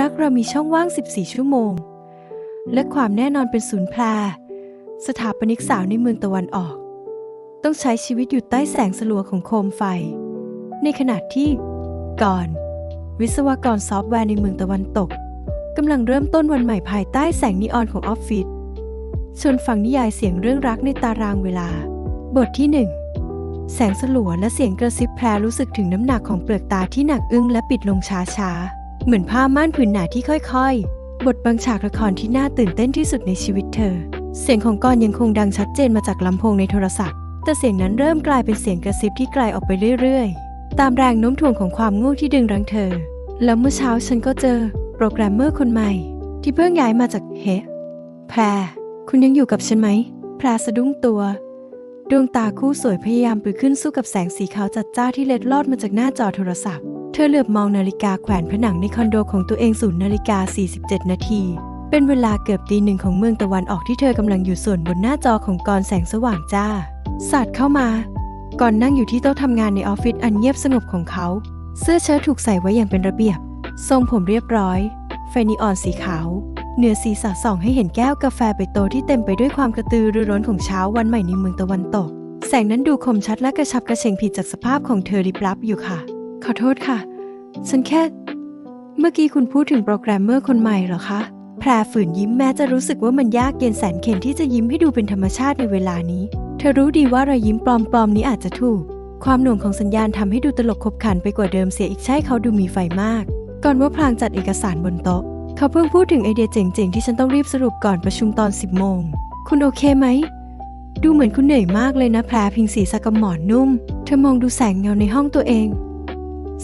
รักเรามีช่องว่าง 14 ชั่วโมง และความแน่นอนเป็นศูนย์แพรสถาปนิกสาวในเมืองตะวันออก ต้องใช้ชีวิตอยู่ใต้แสงสลัวของโคมไฟ ในขณะที่ก่อน วิศวกรซอฟต์แวร์ในเมืองตะวันตกกำลังเริ่มต้นวันใหม่ภายใต้แสงนีออนของออฟฟิศชวนฟังนิยายเสียงเรื่องรักในตารางเวลา บทที่หนึ่งแสงสลัวและเสียงกระซิบแพรรู้สึกถึงน้ำหนักของเปลือกตาที่หนักอึ้งและปิดลงช้าๆ เหมือนผ้าม่านผืนหนาที่ค่อยๆ บทบางฉากละครที่น่าตื่นเต้นที่สุดในชีวิตเธอ เสียงของกรยังคงดังชัดเจนมาจากลำโพงในโทรศัพท์ แต่เสียงนั้นเริ่มกลายเป็นเสียงกระซิบที่ไกลออกไปเรื่อยๆ ตามแรงโน้มถ่วงของความง่วงที่ดึงรั้งเธอ แล้วเมื่อเช้าฉันก็เจอ โปรแกรมเมอร์คนใหม่ ที่เพิ่งย้ายมาจากเฮแพร คุณยังอยู่กับฉันไหม แพรสะดุ้งตัว ดวงตาคู่สวยพยายามปลือขึ้นสู้กับแสงสีขาวจัดจ้าที่เล็ดลอดมาจากหน้าจอโทรศัพท์ ธอเหลือบมองนาฬิกาแขวนผนังในคอนโดของตัวเองศูนย์นาฬิกา 47 นาที เป็นเวลาเกือบตีหนึ่งของเมืองตะวันออกที่เธอกำลังอยู่ส่วนบนหน้าจอของกรแสงสว่างจ้า สาดเข้ามา ก่อนนั่งอยู่ที่โต๊ะทำงานในออฟฟิศอันเงียบสงบของเขา เสื้อเชิ้ตถูกใส่ไว้อย่างเป็นระเบียบ ทรงผมเรียบร้อย ไฟนีออนสีขาว เหนือศีรษะส่องให้เห็นแก้วกาแฟใบโตที่เต็มไปด้วยความกระตือรือร้นของเช้าวันใหม่ในเมืองตะวันตก แสงนั้นดูคมชัดและกระชับกระเฉงผิดจากสภาพของเธอริบลับอยู่ค่ะ อโทษค่ะ ฉันแค่ เมื่อกี้คุณพูดถึงโปรแกรมเมอร์คนใหม่เหรอคะ แพรฝืนยิ้มแม้จะรู้สึกว่ามันยากเย็นแสนเข็ญที่จะยิ้มให้ดูเป็นธรรมชาติในเวลานี้ เธอรู้ดีว่ารอยยิ้มปลอมๆนี้อาจจะถูก ความหน่วงของสัญญาณทำให้ดูตลกขบขันไปกว่าเดิมเสียอีกใช่เขาดูมีไฟมาก ก่อนว่าพลางจัดเอกสารบนโต๊ะ เขาเพิ่งพูดถึงไอเดียเจ๋งๆที่ฉันต้องรีบสรุปก่อนประชุมตอน10โมง คุณโอเคไหมดูเหมือนคุณเหนื่อยมากเลยนะแพรพิงสีสะกับหมอนนุ่ม เธอมองดูแสงเงาในห้องตัวเอง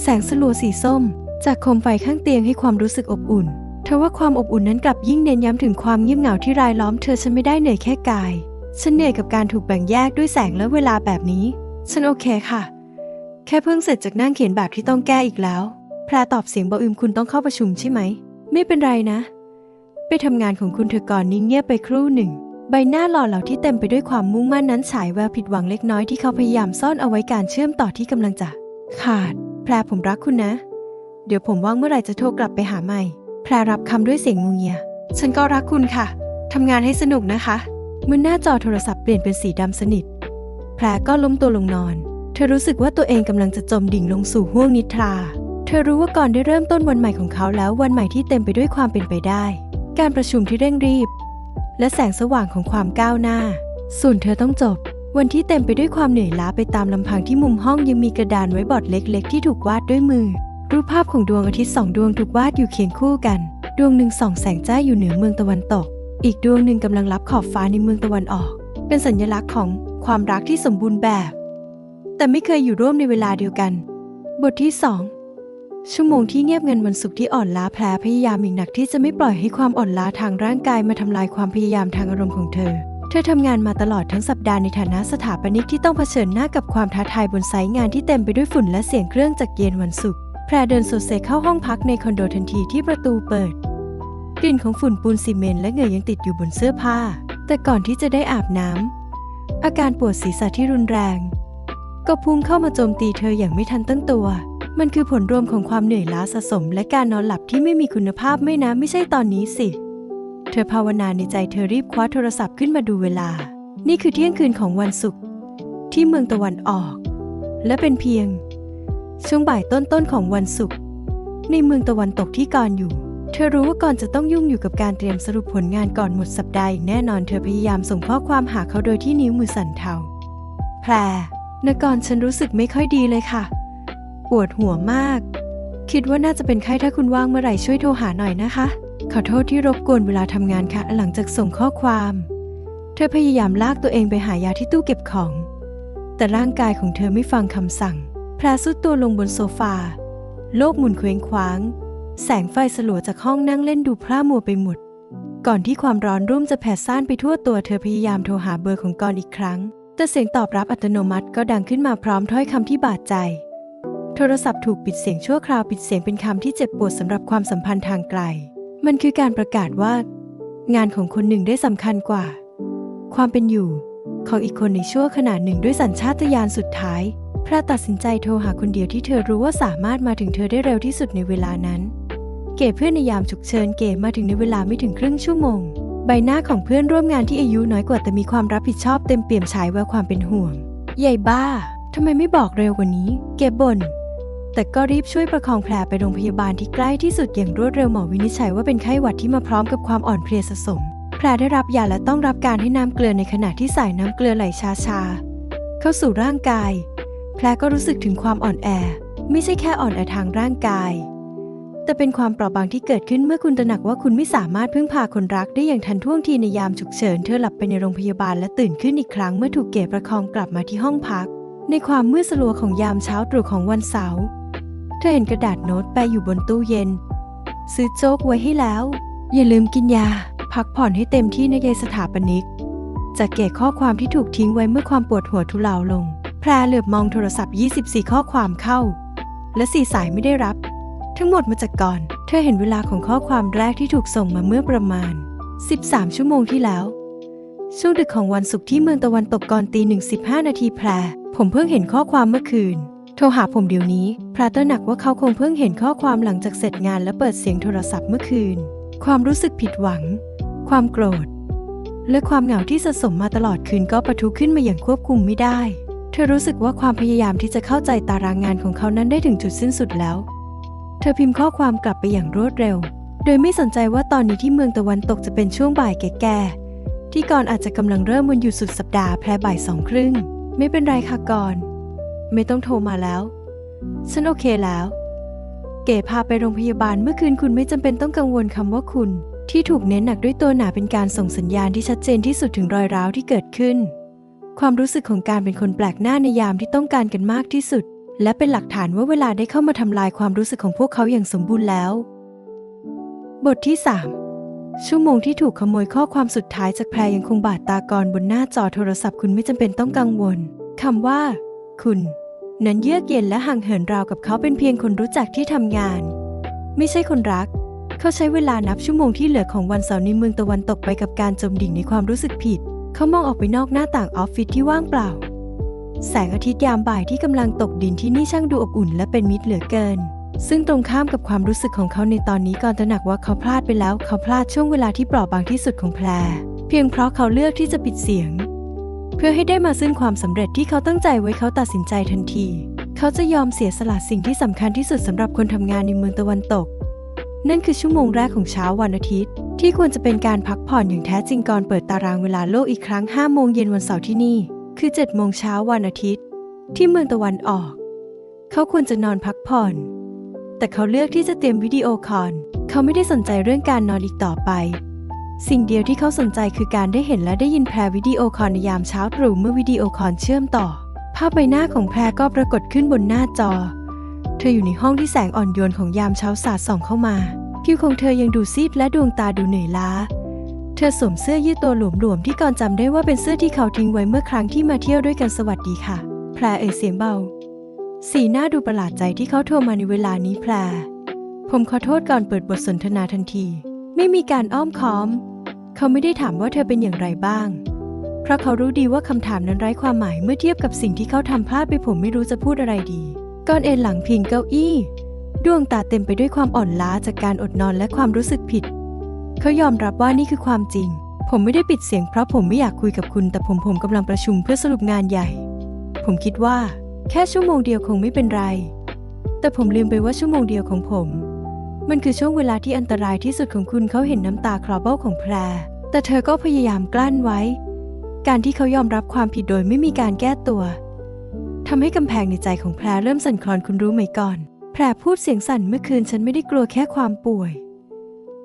แสงสลัวสีส้ม จากโคมไฟข้างเตียงให้ความรู้สึกอบอุ่นเธอว่าความอบอุ่นนั้นกลับยิ่งเน้นย้ำถึงความเงียบเหงาที่รายล้อมเธอฉันไม่ได้เหนื่อยแค่กาย ฉันเหนื่อยกับการถูกแบ่งแยกด้วยแสงและเวลาแบบนี้ ฉันโอเคค่ะ แค่เพิ่งเสร็จจากนั่งเขียนแบบที่ต้องแก้อีกแล้ว แพรตอบเสียงเบาอึมคุณต้องเข้าประชุมใช่ไหม ไม่เป็นไรนะ ไปทำงานของคุณเธอก่อนนิ่งเงียบไปครู่หนึ่ง ใบหน้าหล่อเหลาที่เต็มไปด้วยความมุ่งมั่นนั้นฉายแววผิดหวังเล็กน้อยที่เขาพยายามซ่อนเอาไว้การเชื่อมต่อที่กำลังจะขาด แพรผมรักคุณนะ เดี๋ยวผมว่างเมื่อไหร่จะโทรกลับไปหาใหม่ แพรรับคำด้วยเสียงงูเงีย ฉันก็รักคุณค่ะ ทำงานให้สนุกนะคะเมื่อหน้าจอโทรศัพท์เปลี่ยนเป็นสีดำสนิท แพรก็ล้มตัวลงนอน เธอรู้สึกว่าตัวเองกำลังจะจมดิ่งลงสู่ห้วงนิทรา เธอรู้ว่าก่อนได้เริ่มต้นวันใหม่ของเขาแล้ววันใหม่ที่เต็มไปด้วยความเป็นไปได้ การประชุมที่เร่งรีบ และแสงสว่างของความก้าวหน้า ส่วนเธอต้องจบ วันที่เต็มไปด้วยความเหนื่อยล้าไปตามลำพังที่มุมห้องยังมีกระดานไว้บอร์ดเล็ก ๆ ที่ถูกวาดด้วยมือ รูปภาพของดวงอาทิตย์สองดวงถูกวาดอยู่เคียงคู่กัน ดวงหนึ่งส่องแสงจ้าอยู่เหนือเมืองตะวันตก อีกดวงหนึ่งกำลังรับขอบฟ้าในเมืองตะวันออก เป็นสัญลักษณ์ของความรักที่สมบูรณ์แบบ แต่ไม่เคยอยู่ร่วมในเวลาเดียวกัน บทที่สองชั่วโมงที่เงียบเงันวันศุกร์ที่อ่อนล้าแพรพยายามอย่างหนักที่จะไม่ปล่อยให้ความอ่อนล้าทางร่างกายมาทำลายความพยายามทางอารมณ์ของเธอ เธอทำงานมาตลอดทั้งสัปดาห์ในฐานะสถาปนิกที่ต้องเผชิญหน้ากับความท้าทายบนไซต์งานที่เต็มไปด้วยฝุ่นและเสียงเครื่องจากเย็นวันศุกร์แพรเดินโซเซเข้าห้องพักในคอนโดทันทีที่ประตูเปิด กลิ่นของฝุ่นปูนซีเมนต์และเหงื่อยังติดอยู่บนเสื้อผ้า แต่ก่อนที่จะได้อาบน้ำอาการปวดศีรษะที่รุนแรง ก็พุ่งเข้ามาโจมตีเธออย่างไม่ทันตั้งตัว มันคือผลรวมของความเหนื่อยล้าสะสม และการนอนหลับที่ไม่มีคุณภาพไม่นะไม่ใช่ตอนนี้สิ เธอภาวนาในใจเธอรีบคว้าโทรศัพท์ขึ้นมาดูเวลา นี่คือเที่ยงคืนของวันศุกร์ที่เมืองตะวันออก และเป็นเพียง ช่วงบ่ายต้นๆของวันศุกร์ในเมืองตะวันตกที่ก่อนอยู่ เธอรู้ว่าก่อนจะต้องยุ่งอยู่กับการเตรียมสรุปผลงานก่อนหมดสัปดาห์อย่างแน่นอนเธอพยายามส่งข้อความหาเขาโดยที่นิ้วมือสั่นเทาแพรนกรฉันรู้สึกไม่ค่อยดีเลยค่ะ ปวดหัวมาก คิดว่าน่าจะเป็นไข้ถ้าคุณว่างเมื่อไหร่ช่วยโทรหาหน่อยนะคะ ขอโทษที่รบกวนเวลาทำงานค่ะ หลังจากส่งข้อความ เธอพยายามลากตัวเองไปหายาที่ตู้เก็บของ แต่ร่างกายของเธอไม่ฟังคำสั่ง แพรสุดตัวลงบนโซฟา โลกหมุนเคว้งคว้าง แสงไฟสลัวจากห้องนั่งเล่นดูพร่ามัวไปหมด ก่อนที่ความร้อนรุ่มจะแผ่ซ่านไปทั่วตัวเธอพยายามโทรหาเบอร์ของกรอีกครั้ง แต่เสียงตอบรับอัตโนมัติก็ดังขึ้นมาพร้อมถ้อยคำที่บาดใจ โทรศัพท์ถูกปิดเสียงชั่วคราวปิดเสียงเป็นคำที่เจ็บปวดสำหรับความสัมพันธ์ทางไกล มันคือการประกาศว่า งานของคนหนึ่งได้สำคัญกว่า ความเป็นอยู่ ของอีกคนในชั่วขณะหนึ่งด้วยสัญชาตญาณสุดท้ายพระตัดสินใจโทรหาคนเดียวที่เธอรู้ว่าสามารถมาถึงเธอได้เร็วที่สุดในเวลานั้น เก๋เพื่อนในยามฉุกเฉินเก๋มาถึงในเวลาไม่ถึงครึ่งชั่วโมง ใบหน้าของเพื่อนร่วมงานที่อายุน้อยกว่าแต่มีความรับผิดชอบเต็มเปี่ยมฉายแววความเป็นห่วง ใหญ่บ้าทำไมไม่บอกเร็วกว่านี้ เก๋บ่น แต่ก็รีบช่วยประคองแพรไปโรงพยาบาลที่ใกล้ที่สุดอย่างรวดเร็วหมอวินิจฉัยว่าเป็นไข้หวัดที่มาพร้อมกับความอ่อนเพลียสะสมแพรได้รับยาและต้องรับการให้น้ำเกลือในขณะที่สายน้ำเกลือไหลช้าๆเข้าสู่ร่างกายแพรก็รู้สึกถึงความอ่อนแอ ไม่ใช่แค่อ่อนแอทางร่างกาย แต่เป็นความเปราะบางที่เกิดขึ้นเมื่อคุณตระหนักว่าคุณไม่สามารถพึ่งพาคนรักได้อย่างทันท่วงทีในยามฉุกเฉิน เธอหลับไปในโรงพยาบาลและตื่นขึ้นอีกครั้งเมื่อถูกเก๋ประคองกลับมาที่ห้องพัก ในความมืดสลัวของยามเช้าตรู่ของวันเสาร์ ธอเห็นกระดาษโน้ตแปะอยู่บนตู้เย็น ซื้อโจ๊กไว้ให้แล้ว อย่าลืมกินยา พักผ่อนให้เต็มที่นะยายสถาปนิก จากเก๋ข้อความที่ถูกทิ้งไว้เมื่อความปวดหัวทุเลาลง แพรเหลือบมองโทรศัพท์ 24 ข้อความเข้า และสี่สายไม่ได้รับ ทั้งหมดมาจากก่อน เธอเห็นเวลาของข้อความแรกที่ถูกส่งมาเมื่อประมาณ 13 ชั่วโมงที่แล้วช่วงดึกของวันศุกร์ที่เมืองตะวันตกก่อนตีหนึ่งสิบห้านาทีแพร ผมเพิ่งเห็นข้อความเมื่อคืน โทรหาผมเดี๋ยวนี้ พรตระหนักว่าเขาคงเพิ่งเห็นข้อความหลังจากเสร็จงานและเปิดเสียงโทรศัพท์เมื่อคืน ความรู้สึกผิดหวัง ความโกรธ และความเหงาที่สะสมมาตลอดคืนก็ปะทุขึ้นมาอย่างควบคุมไม่ได้ เธอรู้สึกว่าความพยายามที่จะเข้าใจตารางงานของเขานั้นได้ถึงจุดสิ้นสุดแล้ว เธอพิมพ์ข้อความกลับไปอย่างรวดเร็ว โดยไม่สนใจว่าตอนนี้ที่เมืองตะวันตกจะเป็นช่วงบ่ายแก่ๆที่ก่อนอาจจะกำลังเริ่มวันหยุดสุดสัปดาห์แพรบ่ายสองครึ่ง ไม่เป็นไรค่ะก่อน ไม่ต้องโทรมาแล้ว ฉันโอเคแล้ว เก๋พาไปโรงพยาบาลเมื่อคืนคุณไม่จำเป็นต้องกังวลคำว่าคุณ ที่ถูกเน้นหนักด้วยตัวหนาเป็นการส่งสัญญาณที่ชัดเจนที่สุดถึงรอยร้าวที่เกิดขึ้น ความรู้สึกของการเป็นคนแปลกหน้าในยามที่ต้องการกันมากที่สุด และเป็นหลักฐานว่าเวลาได้เข้ามาทำลายความรู้สึกของพวกเขาอย่างสมบูรณ์แล้ว บทที่ 3ชั่วโมงที่ถูกขโมยข้อความสุดท้ายจากแพรยังคงบาดตากรบนหน้าจอโทรศัพท์คุณไม่จำเป็นต้องกังวลคำว่า คุณ นั้นเยือกเย็นและห่างเหินราวกับเขาเป็นเพียงคนรู้จักที่ทำงาน ไม่ใช่คนรัก เขาใช้เวลานับชั่วโมงที่เหลือของวันเสาร์ในเมืองตะวันตกไปกับการจมดิ่งในความรู้สึกผิด เขามองออกไปนอกหน้าต่างออฟฟิศที่ว่างเปล่า แสงอาทิตย์ยามบ่ายที่กำลังตกดินที่นี่ช่างดูอบอุ่นและเป็นมิตรเหลือเกิน ซึ่งตรงข้ามกับความรู้สึกของเขาในตอนนี้ก่อนตระหนักว่าเขาพลาดไปแล้ว เขาพลาดช่วงเวลาที่เปราะบางที่สุดของแพร เพียงเพราะเขาเลือกที่จะปิดเสียง เพื่อให้ได้มาซึ่งความสำเร็จที่เขาตั้งใจไว้เขาตัดสินใจทันที เขาจะยอมเสียสละสิ่งที่สำคัญที่สุดสำหรับคนทำงานในเมืองตะวันตก นั่นคือชั่วโมงแรกของเช้าวันอาทิตย์ ที่ควรจะเป็นการพักผ่อนอย่างแท้จริงก่อนเปิดตารางเวลาโลกอีกครั้ง5โมงเย็นวันเสาร์ที่นี่ คือ7โมงเช้าวันอาทิตย์ ที่เมืองตะวันออก เขาควรจะนอนพักผ่อน แต่เขาเลือกที่จะเตรียมวิดีโอคอลเขาไม่ได้สนใจเรื่องการนอนอีกต่อไป สิ่งเดียวที่เขาสนใจคือการได้เห็นและได้ยินแพรวิดีโอคอลในยามเช้าตรู่เมื่อวิดีโอคอลเชื่อมต่อ ภาพใบหน้าของแพรก็ปรากฏขึ้นบนหน้าจอ เธออยู่ในห้องที่แสงอ่อนโยนของยามเช้าสาดส่องเข้ามาผิวของเธอยังดูซีดและดวงตาดูเหนื่อยล้า เธอสวมเสื้อยืดตัวหลวมๆที่ก่อนจำได้ว่าเป็นเสื้อที่เขาทิ้งไว้เมื่อครั้งที่มาเที่ยวด้วยกันสวัสดีค่ะ แพรเอ่ยเสียงเบา สีหน้าดูประหลาดใจที่เขาโทรมาในเวลานี้แพรผมขอโทษก่อนเปิดบทสนทนาทันที ไม่มีการอ้อมค้อม เขาไม่ได้ถามว่าเธอเป็นอย่างไรบ้าง เพราะเขารู้ดีว่าคำถามนั้นไร้ความหมายเมื่อเทียบกับสิ่งที่เขาทำพลาดไปผมไม่รู้จะพูดอะไรดีก่อนเอ็นหลังพิงเก้าอี้ ดวงตาเต็มไปด้วยความอ่อนล้าจากการอดนอนและความรู้สึกผิด เขายอมรับว่านี่คือความจริง ผมไม่ได้ปิดเสียงเพราะผมไม่อยากคุยกับคุณ แต่ผมผมกำลังประชุมเพื่อสรุปงานใหญ่ ผมคิดว่า แค่ชั่วโมงเดียวคงไม่เป็นไร แต่ผมลืมไปว่าชั่วโมงเดียวของผม มันคือช่วงเวลาที่อันตรายที่สุดของคุณเขาเห็นน้ำตาคลอเบ้าของแพร แต่เธอก็พยายามกลั้นไว้ การที่เขายอมรับความผิดโดยไม่มีการแก้ตัวทำให้กำแพงในใจของแพรเริ่มสั่นคลอนคุณรู้ไหมก่อน แพรพูดเสียงสั่นเมื่อคืนฉันไม่ได้กลัวแค่ความป่วย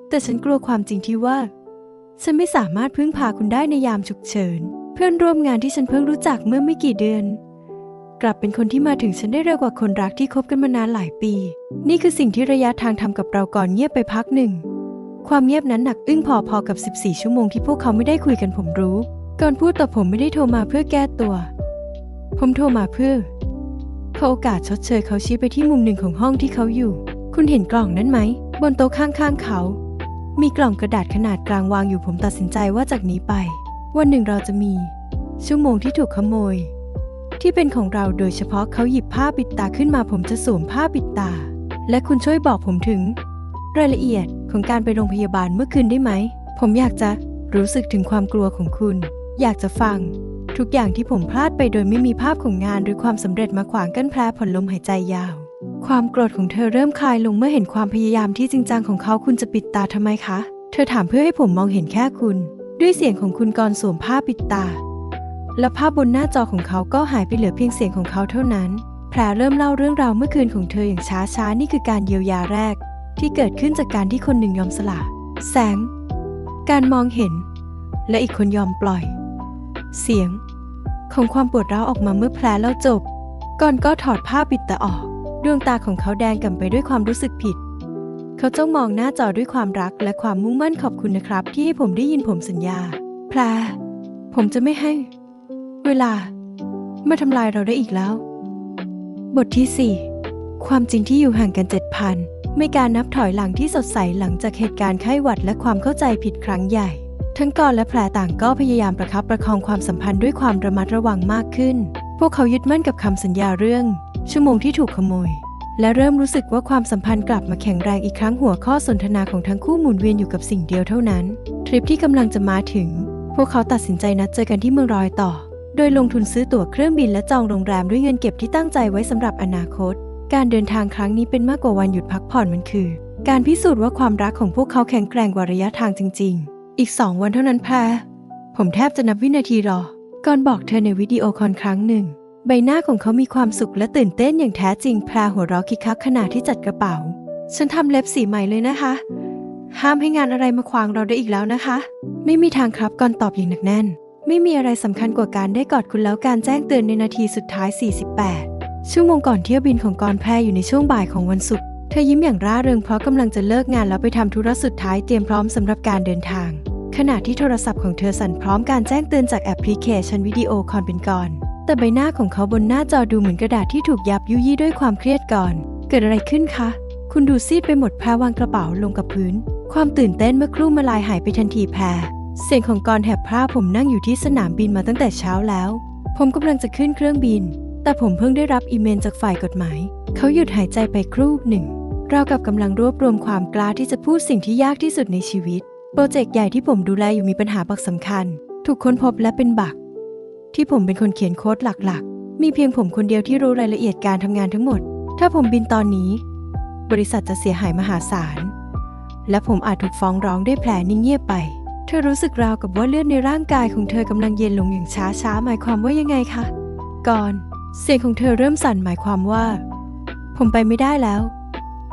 แต่ฉันกลัวความจริงที่ว่า ฉันไม่สามารถพึ่งพาคุณได้ในยามฉุกเฉิน เพื่อนร่วมงานที่ฉันเพิ่งรู้จักเมื่อไม่กี่เดือน กลับเป็นคนที่มาถึงฉันได้เร็วกว่าคนรักที่คบกันมานานหลายปี นี่คือสิ่งที่ระยะทางทำกับเราก่อนเงียบไปพักหนึ่ง ความเงียบนั้นหนักอึ้งพอๆกับ 14 ชั่วโมงที่พวกเขาไม่ได้คุยกันผมรู้ ก่อนพูดต่อผมไม่ได้โทรมาเพื่อแก้ตัว ผมโทรมาเพื่อขอโอกาสชดเชยเขาชี้ไปที่มุมหนึ่งของห้องที่เขาอยู่ คุณเห็นกล่องนั้นไหม บนโต๊ะข้างๆเขา มีกล่องกระดาษขนาดกลางวางอยู่ผมตัดสินใจว่าจากนี้ไป วันหนึ่งเราจะมี ชั่วโมงที่ถูกขโมย ที่เป็นของเราโดยเฉพาะเขาหยิบผ้าปิดตาขึ้นมาผมจะสวมผ้าปิดตา และคุณช่วยบอกผมถึง รายละเอียดของการไปโรงพยาบาลเมื่อคืนได้ไหม ผมอยากจะรู้สึกถึงความกลัวของคุณ อยากจะฟัง ทุกอย่างที่ผมพลาดไปโดยไม่มีภาพของงานหรือความสำเร็จมาขวางกั้นแพรผ่อนลมหายใจยาว ความโกรธของเธอเริ่มคลายลงเมื่อเห็นความพยายามที่จริงจังของเขาคุณจะปิดตาทำไมคะ เธอถามเพื่อให้ผมมองเห็นแค่คุณ ด้วยเสียงของคุณก่อนสวมผ้าปิดตา และภาพบนหน้าจอของเขาก็หายไปเหลือเพียงเสียงของเขาเท่านั้น แพรเริ่มเล่าเรื่องราวเมื่อคืนของเธออย่างช้าๆ นี่คือการเยียวยาแรก ที่เกิดขึ้นจากการที่คนหนึ่งยอมสละ แสง การมองเห็น และอีกคนยอมปล่อย เสียง ของความปวดร้าวออกมาเมื่อแพรเล่าจบ ก่อนก็ถอดผ้าปิดตาออก ดวงตาของเขาแดงก่ำไปด้วยความรู้สึกผิด เขาจ้องมองหน้าจอด้วยความรักและความมุ่งมั่นขอบคุณนะครับ ที่ให้ผมได้ยินผมสัญญา แพรผมจะไม่ให้ เวลามาทำลายเราได้อีกแล้ว บทที่ 4 ความจริงที่อยู่ห่างกันเจ็ดพันไม่การนับถอยหลังที่สดใสหลังจากเหตุการณ์ไข้หวัดและความเข้าใจผิดครั้งใหญ่ ทั้งกอนและแพรต่างก็พยายามประคับประคองความสัมพันธ์ด้วยความระมัดระวังมากขึ้น พวกเขายึดมั่นกับคำสัญญาเรื่อง ชั่วโมงที่ถูกขโมย และเริ่มรู้สึกว่าความสัมพันธ์กลับมาแข็งแรงอีกครั้งหัวข้อสนทนาของทั้งคู่หมุนเวียนอยู่กับสิ่งเดียวเท่านั้น ทริปที่กำลังจะมาถึง พวกเขาตัดสินใจนัดเจอกันที่เมืองรอยต่อ ดยลงทุนซื้อตั๋วเครื่องบินและจองโรงแรมด้วยเงินเก็บที่ตั้งใจไว้สำหรับอนาคต การเดินทางครั้งนี้เป็นมากกว่าวันหยุดพักผ่อนมันคือ การพิสูจน์ว่าความรักของพวกเขาแข็งแกร่งกว่าระยะทางจริง ๆ อีกสองวันเท่านั้นแพรผมแทบจะนับวินาทีรอ ก่อนบอกเธอในวิดีโอคอลครั้งหนึ่ง ใบหน้าของเขามีความสุขและตื่นเต้นอย่างแท้จริงแพรหัวเราะคิกคักขณะที่จัดกระเป๋า ฉันทำเล็บสีใหม่เลยนะคะ ห้ามให้งานอะไรมาขวางเราได้อีกแล้วนะคะ ไม่มีทางครับก่อนตอบอย่างหนักแน่น ไม่มีอะไรสำคัญกว่าการได้กอดคุณแล้วการแจ้งเตือนในนาทีสุดท้าย 48 ชั่วโมงก่อนเที่ยวบินของกรแพรอยู่ในช่วงบ่ายของวันศุกร์ เธอยิ้มอย่างร่าเริงเพราะกำลังจะเลิกงานแล้วไปทำธุระสุดท้ายเตรียมพร้อมสำหรับการเดินทาง ขณะที่โทรศัพท์ของเธอสั่นพร้อมการแจ้งเตือนจากแอปพลิเคชันวิดีโอคอลเป็นก่อน แต่ใบหน้าของเขาบนหน้าจอดูเหมือนกระดาษที่ถูกยับยุยี่ด้วยความเครียดก่อน เกิดอะไรขึ้นคะ คุณดูซีดไปหมดแพรวางกระเป๋าลงกับพื้น ความตื่นเต้นเมื่อครู่มาลายหายไปทันทีแพร เสียงของกรแหบพร่าผมนั่งอยู่ที่สนามบินมาตั้งแต่เช้าแล้ว ผมกำลังจะขึ้นเครื่องบิน แต่ผมเพิ่งได้รับอีเมลจากฝ่ายกฎหมาย เขาหยุดหายใจไปครู่หนึ่ง เรากับกำลังรวบรวมความกล้าที่จะพูดสิ่งที่ยากที่สุดในชีวิต โปรเจกต์ใหญ่ที่ผมดูแลอยู่มีปัญหาบักสำคัญ ถูกค้นพบและเป็นบัก ที่ผมเป็นคนเขียนโค้ดหลักๆ มีเพียงผมคนเดียวที่รู้รายละเอียดการทำงานทั้งหมด ถ้าผมบินตอนนี้ บริษัทจะเสียหายมหาศาล และผมอาจถูกฟ้องร้องด้วยแผลนิ่งเงียบไป ธอรู้สึกราวกับว่าเลือดในร่างกายของเธอกำลังเย็นลงอย่างช้าๆหมายความว่ายังไงคะ ก่อน เสียงของเธอเริ่มสั่นหมายความว่า ผมไปไม่ได้แล้ว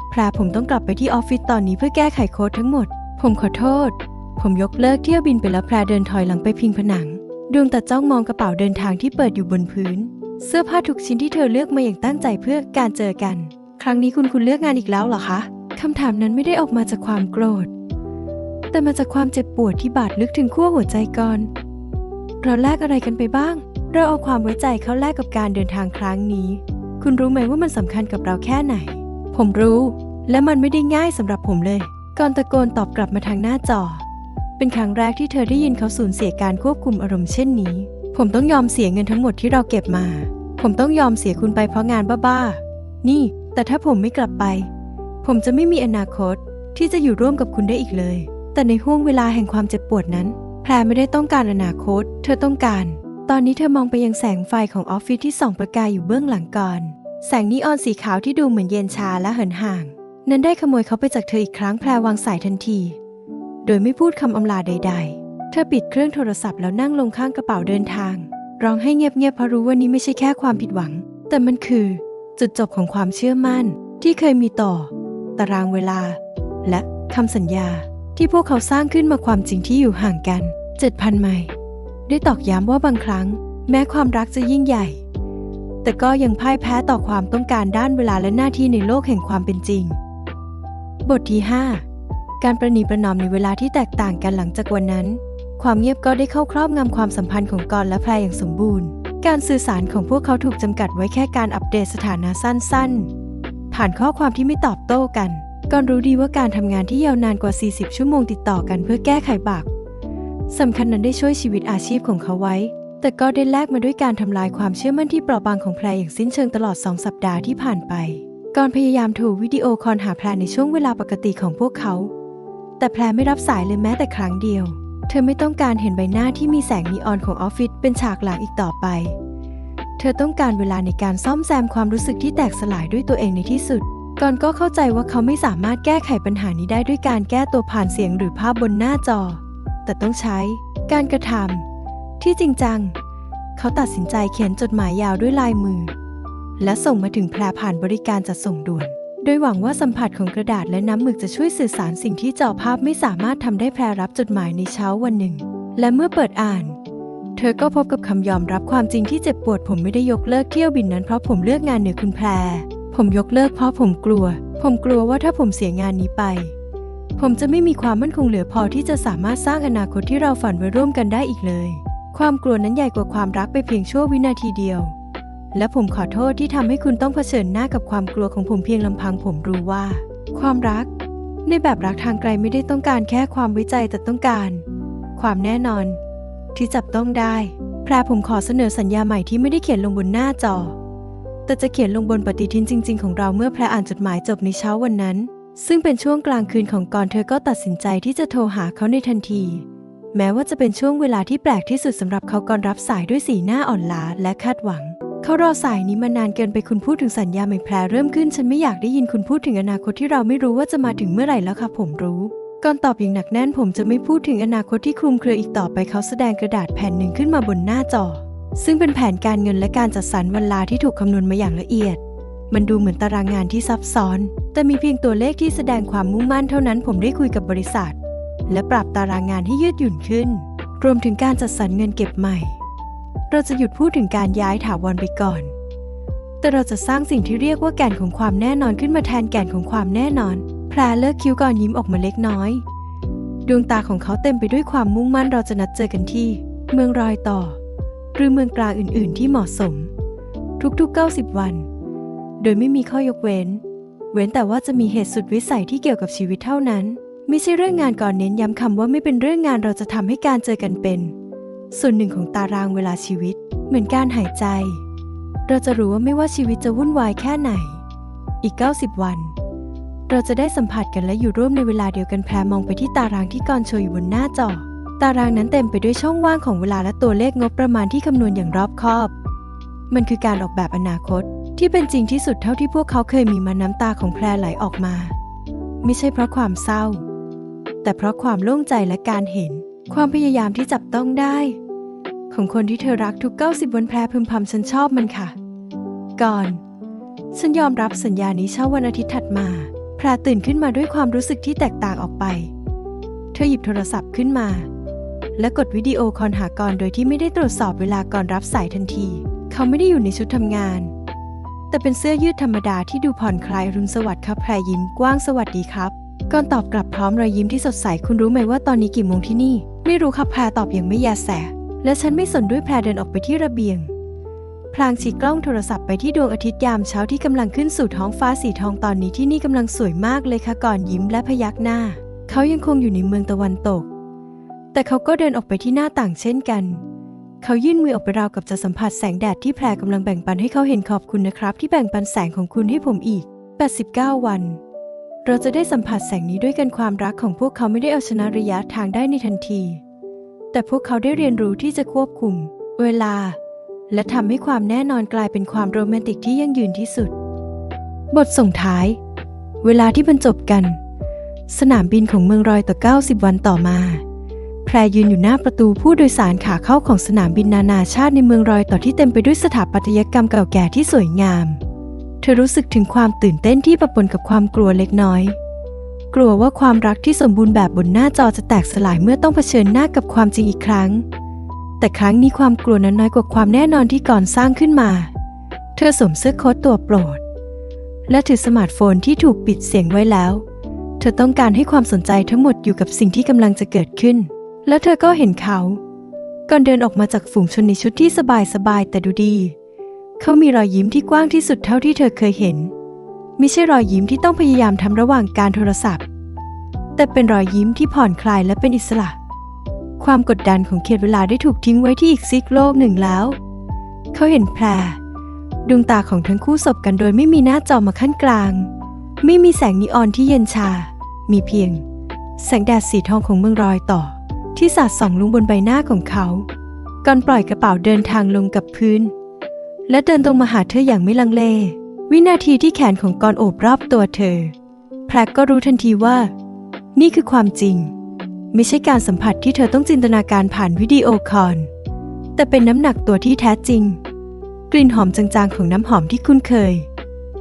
แพรผมต้องกลับไปที่ออฟฟิศตอนนี้เพื่อแก้ไขโค้ดทั้งหมด ผมขอโทษ ผมยกเลิกเที่ยวบินไปแล้วแพรเดินถอยหลังไปพิงผนัง ดวงตาจ้องมองกระเป๋าเดินทางที่เปิดอยู่บนพื้น เสื้อผ้าทุกชิ้นที่เธอเลือกมาอย่างตั้งใจเพื่อการเจอกัน ครั้งนี้คุณคุณเลือกงานอีกแล้วเหรอคะคำถามนั้นไม่ได้ออกมาจากความโกรธ แต่มาจากความเจ็บปวดที่บาดลึกถึงขั้วหัวใจก่อน เราแลกอะไรกันไปบ้าง เราเอาความไว้ใจเขาแลกกับการเดินทางครั้งนี้ คุณรู้ไหมว่ามันสำคัญกับเราแค่ไหน ผมรู้ และมันไม่ได้ง่ายสำหรับผมเลย ก่อนตะโกนตอบกลับมาทางหน้าจอ เป็นครั้งแรกที่เธอได้ยินเขาสูญเสียการควบคุมอารมณ์เช่นนี้ ผมต้องยอมเสียเงินทั้งหมดที่เราเก็บมา ผมต้องยอมเสียคุณไปเพราะงานบ้าๆ นี่ แต่ถ้าผมไม่กลับไป ผมจะไม่มีอนาคตที่จะอยู่ร่วมกับคุณได้อีกเลย แต่ในห่วงเวลาแห่งความเจ็บปวดนั้น แพรไม่ได้ต้องการอนาคต เธอต้องการ ตอนนี้เธอมองไปยังแสงไฟของออฟฟิศที่ส่องประกายอยู่เบื้องหลังก่อน แสงนีออนสีขาวที่ดูเหมือนเย็นชาและเหินห่าง นั้นได้ขโมยเขาไปจากเธออีกครั้งแพรวางสายทันที โดยไม่พูดคำอำลาใด ๆ เธอปิดเครื่องโทรศัพท์แล้วนั่งลงข้างกระเป๋าเดินทาง ร้องให้เงียบๆเพราะรู้ว่านี้ไม่ใช่แค่ความผิดหวัง แต่มันคือ จุดจบของความเชื่อมั่นที่เคยมีต่อ ตารางเวลา และคำสัญญา ที่พวกเขาสร้างขึ้นมาความจริงที่อยู่ห่างกันเจ็ดพันไมล์ได้ตอกย้ำว่าบางครั้ง แม้ความรักจะยิ่งใหญ่ แต่ก็ยังพ่ายแพ้ต่อความต้องการด้านเวลาและหน้าที่ในโลกแห่งความเป็นจริง บทที่ 5 การประนีประนอมในเวลาที่แตกต่างกันหลังจากวันนั้น ความเงียบก็ได้เข้าครอบงำความสัมพันธ์ของกรและแพรอย่างสมบูรณ์ การสื่อสารของพวกเขาถูกจำกัดไว้แค่การอัปเดตสถานะสั้นๆ ผ่านข้อความที่ไม่ตอบโต้กัน ก่อนรู้ดีว่าการทำงานที่ยาวนานกว่า 40 ชั่วโมงติดต่อกันเพื่อแก้ไขบักสำคัญนั้นได้ช่วยชีวิตอาชีพของเขาไว้ แต่ก็ได้แลกมาด้วยการทำลายความเชื่อมั่นที่เปราะบางของแพรอย่างสิ้นเชิงตลอดสองสัปดาห์ที่ผ่านไป ก่อนพยายามโทรวิดีโอคอลหาแพรในช่วงเวลาปกติของพวกเขา แต่แพรไม่รับสายเลยแม้แต่ครั้งเดียว เธอไม่ต้องการเห็นใบหน้าที่มีแสงนีออนของออฟฟิศเป็นฉากหลังอีกต่อไป เธอต้องการเวลาในการซ่อมแซมความรู้สึกที่แตกสลายด้วยตัวเองในที่สุด ก่อนก็เข้าใจว่าเขาไม่สามารถแก้ไขปัญหานี้ได้ด้วยการแก้ตัวผ่านเสียงหรือภาพบนหน้าจอ แต่ต้องใช้การกระทำที่จริงจัง เขาตัดสินใจเขียนจดหมายยาวด้วยลายมือ และส่งมาถึงแพรผ่านบริการจัดส่งด่วน โดยหวังว่าสัมผัสของกระดาษและน้ำหมึกจะช่วยสื่อสารสิ่งที่จอภาพไม่สามารถทำได้แพรรับจดหมายในเช้าวันหนึ่ง และเมื่อเปิดอ่านเธอก็พบกับคำยอมรับความจริงที่เจ็บปวดผมไม่ได้ยกเลิกเที่ยวบินนั้นเพราะผมเลือกงานเหนือคุณแพร ผมยกเลิกเพราะผมกลัว ผมกลัวว่าถ้าผมเสียงานนี้ไป ผมจะไม่มีความมั่นคงเหลือพอที่จะสามารถสร้างอนาคตที่เราฝันไว้ร่วมกันได้อีกเลย ความกลัวนั้นใหญ่กว่าความรักไปเพียงชั่ววินาทีเดียว และผมขอโทษที่ทำให้คุณต้องเผชิญหน้ากับความกลัวของผมเพียงลำพัง ผมรู้ว่า ความรัก ในแบบรักทางไกลไม่ได้ต้องการแค่ความไว้ใจแต่ต้องการ ความแน่นอน ที่จับต้องได้แพรผมขอเสนอสัญญาใหม่ที่ไม่ได้เขียนลงบนหน้าจอ แต่จะเขียนลงบนปฏิทินจริง ๆ ของเราเมื่อแพรอ่านจดหมายจบในเช้าวันนั้น ซึ่งเป็นช่วงกลางคืนของก่อนเธอก็ตัดสินใจที่จะโทรหาเขาในทันที แม้ว่าจะเป็นช่วงเวลาที่แปลกที่สุดสำหรับเขาก่อนรับสายด้วยสีหน้าอ่อนล้าและคาดหวัง เขารอสายนี้มานานเกินไปคุณพูดถึงสัญญาใหม่แพรเริ่มขึ้นฉันไม่อยากได้ยินคุณพูดถึงอนาคตที่เราไม่รู้ว่าจะมาถึงเมื่อไหร่แล้วค่ะผมรู้ก่อนตอบอย่างหนักแน่นผมจะไม่พูดถึงอนาคตที่คลุมเครืออีกต่อไปเขาแสดงกระดาษแผ่นหนึ่งขึ้นมาบนหน้าจอ ซึ่งเป็นแผนการเงินและการจัดสรรเวลาที่ถูกคำนวณมาอย่างละเอียด มันดูเหมือนตารางงานที่ซับซ้อน แต่มีเพียงตัวเลขที่แสดงความมุ่งมั่นเท่านั้นผมได้คุยกับบริษัท และปรับตารางงานให้ยืดหยุ่นขึ้น รวมถึงการจัดสรรเงินเก็บใหม่ เราจะหยุดพูดถึงการย้ายถาวรไปก่อน แต่เราจะสร้างสิ่งที่เรียกว่าแก่นของความแน่นอนขึ้นมาแทนแก่นของความแน่นอนแพรเลิกคิ้วก่อนยิ้มออกมาเล็กน้อย ดวงตาของเขาเต็มไปด้วยความมุ่งมั่นเราจะนัดเจอกันที่ เมืองรอยต่อ หรือเมืองกลางอื่น ๆ ที่เหมาะสม ทุก ๆ 90 วัน โดยไม่มีข้อยกเว้น เว้นแต่ว่าจะมีเหตุสุดวิสัยที่เกี่ยวกับชีวิตเท่านั้น ไม่ใช่เรื่องงานก่อนเน้นย้ำคำว่าไม่เป็นเรื่องงานเราจะทำให้การเจอกันเป็น ส่วนหนึ่งของตารางเวลาชีวิต เหมือนการหายใจ เราจะรู้ว่าไม่ว่าชีวิตจะวุ่นวายแค่ไหน อีก 90 วัน เราจะได้สัมผัสกันและอยู่ร่วมในเวลาเดียวกันแพรมองไปที่ตารางที่กอนโชว์อยู่บนหน้าจอ ตารางนั้นเต็มไปด้วยช่องว่างของเวลาและตัวเลขงบประมาณที่คำนวณอย่างรอบคอบ มันคือการออกแบบอนาคตที่เป็นจริงที่สุดเท่าที่พวกเขาเคยมีมาน้ำตาของแพรไหลออกมา ไม่ใช่เพราะความเศร้า แต่เพราะความโล่งใจและการเห็น ความพยายามที่จับต้องได้ ของคนที่เธอรักทุก 90วันแพรพึมพำฉันชอบมันค่ะ ก่อน ฉันยอมรับสัญญานี้เช้าวันอาทิตย์ถัดมาแพรตื่นขึ้นมาด้วยความรู้สึกที่แตกต่างออกไป เธอหยิบโทรศัพท์ขึ้นมา และกดวิดีโอคอลหากรโดยที่ไม่ได้ตรวจสอบเวลาก่อนรับสายทันที เขาไม่ได้อยู่ในชุดทำงาน แต่เป็นเสื้อยืดธรรมดาที่ดูผ่อนคลายรุณสวัสดิ์ครับแพรยิ้มกว้างสวัสดีครับก่อนตอบกลับพร้อมรอยยิ้มที่สดใสคุณรู้ไหมว่าตอนนี้กี่โมงที่นี่ ไม่รู้ครับแพรตอบอย่างไม่แยแส และฉันไม่สนด้วยแพรเดินออกไปที่ระเบียง พลางฉีกกล้องโทรศัพท์ไปที่ดวงอาทิตย์ยามเช้าที่กำลังขึ้นสู่ท้องฟ้าสีทองตอนนี้ที่นี่กำลังสวยมากเลยค่ะก่อนยิ้มและพยักหน้า เขายังคงอยู่ในเมืองตะวันตก แต่เขาก็เดินออกไปที่หน้าต่างเช่นกัน เขายื่นมือออกไปราวกับจะสัมผัสแสงแดดที่แพรกำลังแบ่งปันให้เขาเห็นขอบคุณนะครับ ที่แบ่งปันแสงของคุณให้ผมอีก 89 วัน เราจะได้สัมผัสแสงนี้ด้วยกันความรักของพวกเขาไม่ได้เอาชนะระยะทางได้ในทันที แต่พวกเขาได้เรียนรู้ที่จะควบคุม เวลา และทำให้ความแน่นอนกลายเป็นความโรแมนติกที่ยั่งยืนที่สุด บทส่งท้าย เวลาที่บรรจบกัน สนามบินของเมืองรอยต่อ 90 วันต่อมา แพรยืนอยู่หน้าประตูผู้โดยสารขาเข้าของสนามบินนานาชาติในเมืองรอยต่อที่เต็มไปด้วยสถาปัตยกรรมเก่าแก่ที่สวยงาม เธอรู้สึกถึงความตื่นเต้นที่ปะปนกับความกลัวเล็กน้อย กลัวว่าความรักที่สมบูรณ์แบบบนหน้าจอจะแตกสลายเมื่อต้องเผชิญหน้ากับความจริงอีกครั้ง แต่ครั้งนี้ความกลัวนั้นน้อยกว่าความแน่นอนที่ก่อนสร้างขึ้นมา เธอสวมเสื้อโค้ทตัวโปรด และถือสมาร์ทโฟนที่ถูกปิดเสียงไว้แล้ว เธอต้องการให้ความสนใจทั้งหมดอยู่กับสิ่งที่กำลังจะเกิดขึ้น แล้วเธอก็เห็นเขา ก่อนเดินออกมาจากฝูงชนในชุดที่สบายๆแต่ดูดี เขามีรอยยิ้มที่กว้างที่สุดเท่าที่เธอเคยเห็นไม่ใช่รอยยิ้มที่ต้องพยายามทำระหว่างการโทรศัพท์ แต่เป็นรอยยิ้มที่ผ่อนคลายและเป็นอิสระ ความกดดันของเขตเวลาได้ถูกทิ้งไว้ที่อีกซีกโลกหนึ่งแล้ว เขาเห็นแพรดวงตาของทั้งคู่สบกันโดยไม่มีหน้าจอมาขั้นกลาง ไม่มีแสงนีออนที่เย็นชา มีเพียง แสงแดดสีทองของเมืองรอยต่อ ที่สาดส่องลงบนใบหน้าของเขา ก่อนปล่อยกระเป๋าเดินทางลงกับพื้น และเดินตรงมาหาเธออย่างไม่ลังเล วินาทีที่แขนของกอนโอบรอบตัวเธอ แพรก็รู้ทันทีว่า นี่คือความจริง ไม่ใช่การสัมผัสที่เธอต้องจินตนาการผ่านวิดีโอคอลแต่เป็นน้ำหนักตัวที่แท้จริง กลิ่นหอมจางๆของน้ำหอมที่คุ้นเคย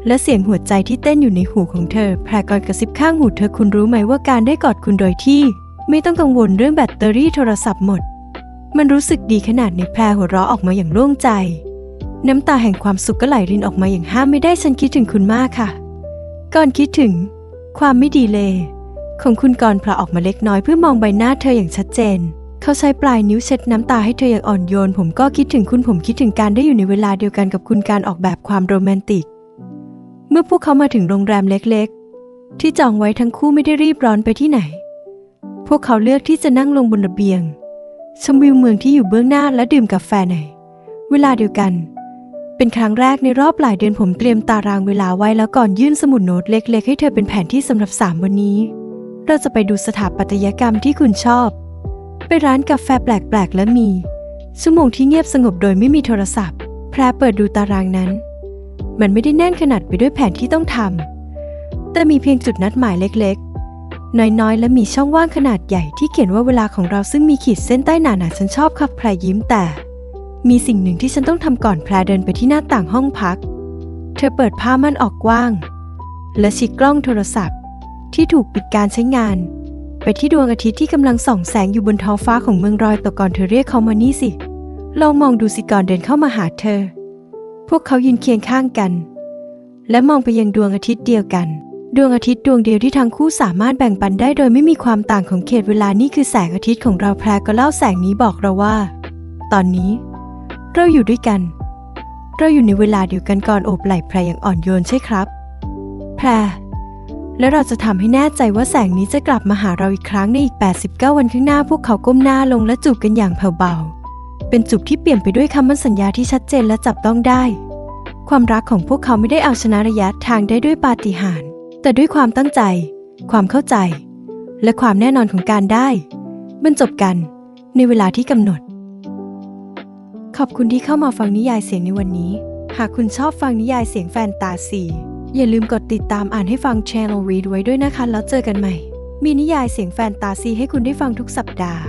และเสียงหัวใจที่เต้นอยู่ในหูของเธอ แพรกอนกระซิบข้างหูเธอคุณรู้ไหมว่าการได้กอดคุณโดยที่ ไม่ต้องกังวลเรื่องแบตเตอรี่โทรศัพท์หมด มันรู้สึกดีขนาดในแพรหัวเราะออกมาอย่างโล่งใจ น้ำตาแห่งความสุขก็ไหลรินออกมาอย่างห้ามไม่ได้ฉันคิดถึงคุณมากค่ะ ก่อนคิดถึง ความไม่ดีเลยของคุณกรพลาออกมาเล็กน้อยเพื่อมองใบหน้าเธออย่างชัดเจน เขาใช้ปลายนิ้วเช็ดน้ำตาให้เธออย่างอ่อนโยน ผมก็คิดถึงคุณผมคิดถึงการได้อยู่ในเวลาเดียวกันกับคุณการออกแบบความโรแมนติก เมื่อพวกเขามาถึงโรงแรมเล็กๆ ที่จองไว้ทั้งคู่ไม่ได้รีบร้อนไปที่ไหน พวกเขาเลือกที่จะนั่งลงบนระเบียง ชมวิวเมืองที่อยู่เบื้องหน้าและดื่มกาแฟในเวลาเดียวกัน เป็นครั้งแรกในรอบหลายเดือนผมเตรียมตารางเวลาไว้แล้วก่อนยื่นสมุดโน้ตเล็ก ๆ ให้เธอเป็นแผนที่สำหรับสามวันนี้ เราจะไปดูสถาปัตยกรรมที่คุณชอบ ไปร้านกาแฟแปลกๆ และมี ชั่วโมงที่เงียบสงบโดยไม่มีโทรศัพท์ แพรเปิดดูตารางนั้น มันไม่ได้แน่นขนาดไปด้วยแผนที่ต้องทำแต่มีเพียงจุดนัดหมายเล็กๆ น้อยๆ และมีช่องว่างขนาดใหญ่ที่เขียนว่าเวลาของเราซึ่งมีขีดเส้นใต้หนาๆฉันชอบครับแพรยิ้มแต่ มีสิ่งหนึ่งที่ฉันต้องทำก่อนแพรเดินไปที่หน้าต่างห้องพัก เธอเปิดผ้าม่านออกกว้าง และฉีกกล้องโทรศัพท์ ที่ถูกปิดการใช้งาน ไปที่ดวงอาทิตย์ที่กำลังส่องแสงอยู่บนท้องฟ้าของเมืองรอยต่อก่อนเธอเรียกเขามานี่สิลองมองดูสิก่อนเดินเข้ามาหาเธอ พวกเขายืนเคียงข้างกัน และมองไปยังดวงอาทิตย์เดียวกัน ดวงอาทิตย์ดวงเดียวที่ทั้งคู่สามารถแบ่งปันได้โดยไม่มีความต่างของเขตเวลานี่คือแสงอาทิตย์ของเราแพรก็เล่าแสงนี้บอกเราว่า ตอนนี้ เราอยู่ด้วยกัน เราอยู่ในเวลาเดียวกันก่อนโอบไหล่แพรอย่างอ่อนโยนใช่ครับ แพรและเราจะทำให้แน่ใจว่าแสงนี้จะกลับมาหาเราอีกครั้งในอีก 89 วันข้างหน้าพวกเขาก้มหน้าลงและจูบกันอย่างเบาๆ เป็นจูบที่เปลี่ยนไปด้วยคำมั่นสัญญาที่ชัดเจนและจับต้องได้ ความรักของพวกเขาไม่ได้เอาชนะระยะทางได้ด้วยปาฏิหาริย์ แต่ด้วยความตั้งใจ ความเข้าใจ และความแน่นอนของการได้ บรรจบกันในเวลาที่กำหนด ขอบคุณที่เข้ามาฟังนิยายเสียงในวันนี้ หากคุณชอบฟังนิยายเสียงแฟนตาซีอย่าลืมกดติดตามอ่านให้ฟัง Channel Read ไว้ด้วยนะคะ แล้วเจอกันใหม่ มีนิยายเสียงแฟนตาซีให้คุณได้ฟังทุกสัปดาห์